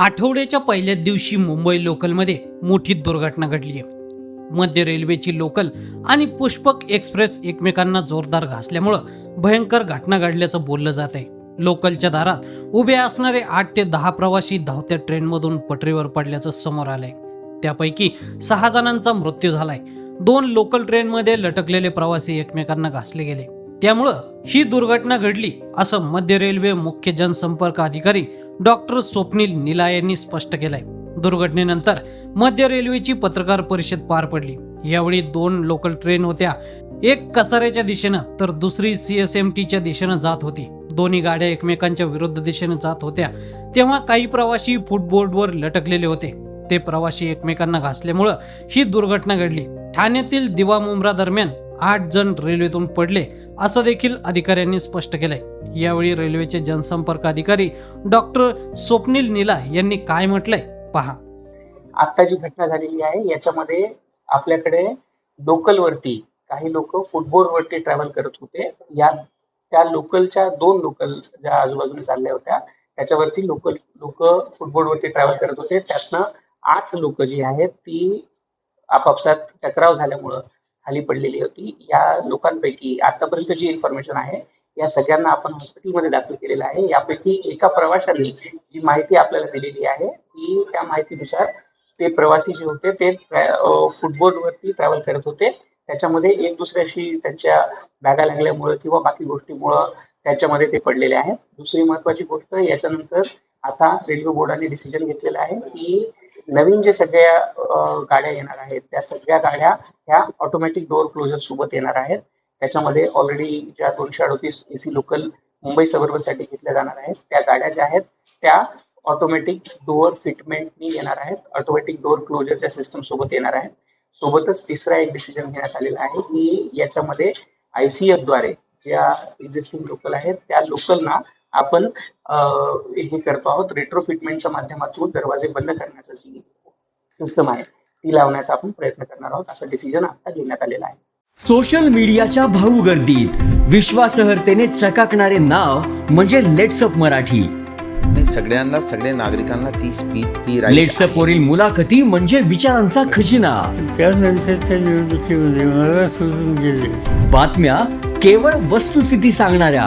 आठवड्याच्या पहिल्याच दिवशी मुंबई लोकलमध्ये मोठी दुर्घटना घडली आहे. मध्य रेल्वेची लोकल आणि पुष्पक एक्सप्रेस एकमेकांना जोरदार घासल्यामुळं भयंकर घटना घडल्याचं बोललं जात आहे. लोकलच्या दारात उभे असणारे आठ ते दहा प्रवासी धावत्या ट्रेनमधून पटरीवर पडल्याचं समोर आलंय. त्यापैकी सहा जणांचा मृत्यू झालाय. दोन लोकल ट्रेनमध्ये लटकलेले प्रवासी एकमेकांना घासले गेले. त्यामुळं ही दुर्घटना घडली असं मध्य रेल्वे मुख्य जनसंपर्क अधिकारी डॉक्टर स्वप्नील निला यांनी स्पष्ट केलंय. दुर्घटनेनंतर मध्य रेल्वेची पत्रकार परिषद पार पडली. यावेळी दोन लोकल ट्रेन होत्या. एक कसाऱ्याच्या दिशेनं तर दुसरी सी एस एम टीच्या दिशेनं जात होती. दोन्ही गाड्या एकमेकांच्या विरुद्ध दिशेनं जात होत्या. तेव्हा काही प्रवासी फुटबोर्डवर लटकलेले होते. ते प्रवासी एकमेकांना घासल्यामुळं ही दुर्घटना घडली. ठाण्यातील दिवा मुंब्रा दरम्यान आठ जण रेल्वेतून पडले असं देखील अधिकाऱ्यांनी स्पष्ट केलंय. यावेळी रेल्वेचे जनसंपर्क अधिकारी डॉक्टर स्वप्नील निला यांनी काय म्हटलंय? पहा. आता जी घटना झालेली आहे याच्यामध्ये आपल्याकडे लोकलवरती काही लोक फुटबॉलवरती ट्रॅव्हल करत होते. या त्या लोकलच्या दोन लोकल ज्या आजूबाजूने चालल्या होत्या त्याच्यावरती लोकल लोक फुटबॉलवरती ट्रॅव्हल करत होते. त्यातनं आठ लोक जी आहेत ती आपापसात टकराव झाल्यामुळं खाली पडलेली होती. या लोकांपैकी आतापर्यंत जी इन्फॉर्मेशन आहे या सगळ्यांना आपण हॉस्पिटलमध्ये दाखल केलेलं आहे. यापैकी एका प्रवाशांनी जी माहिती आपल्याला दिलेली आहे ती त्या माहितीनुसार ते प्रवासी जे होते ते फुटबॉलवरती ट्रॅव्हल करत होते. त्याच्यामध्ये एक दुसऱ्याशी त्यांच्या बॅगा लागल्यामुळं किंवा बाकी गोष्टीमुळं त्याच्यामध्ये ते पडलेले आहेत. दुसरी महत्वाची गोष्ट याच्यानंतर आता रेल्वे बोर्डाने डिसिजन घेतलेलं आहे की नवीन जे सगळ्या गाड्या येणार आहेत त्या सगळ्या गाड्या ह्या ऑटोमॅटिक डोअर क्लोजर सोबत येणार आहेत. त्याच्यामध्ये ऑलरेडी ज्या दोनशे अडतीस एसी लोकल मुंबई साठी घेतल्या जाणार आहेत त्या गाड्या ज्या आहेत त्या ऑटोमॅटिक डोअर फिटमेंटनी येणार आहेत. ऑटोमॅटिक डोअर क्लोजरच्या सिस्टम सोबत येणार आहेत. सोबतच तिसरा एक डिसिजन घेण्यात आलेला आहे की याच्यामध्ये आयसीएफद्वारे ज्या एक्झिस्टिंग लोकल आहेत त्या लोकलना आपण हे करतो आहोत रेट्रो फिटमेंटच्या माध्यमातून दरवाजे बंद करण्याचा जी सिस्टम आहे ती लावण्याचा आपण प्रयत्न करणार आहोत. असं डिसिजन आता घेण्यात आलेलं आहे. सोशल मीडियाच्या भाऊ गर्दीत विश्वासार्हतेने चकाकणारे नाव म्हणजे लेट्सअप मराठी. नाही सगळ्यांना सगळ्या नागरिकांना ती स्पीच ती लेट्सअप वरील मुलाखती म्हणजे विचारांचा खजिना. त्यानंतरच्या निवडणुकीमध्ये मला सोडून गेले. बातम्या केवळ वस्तुस्थिती सांगणाऱ्या.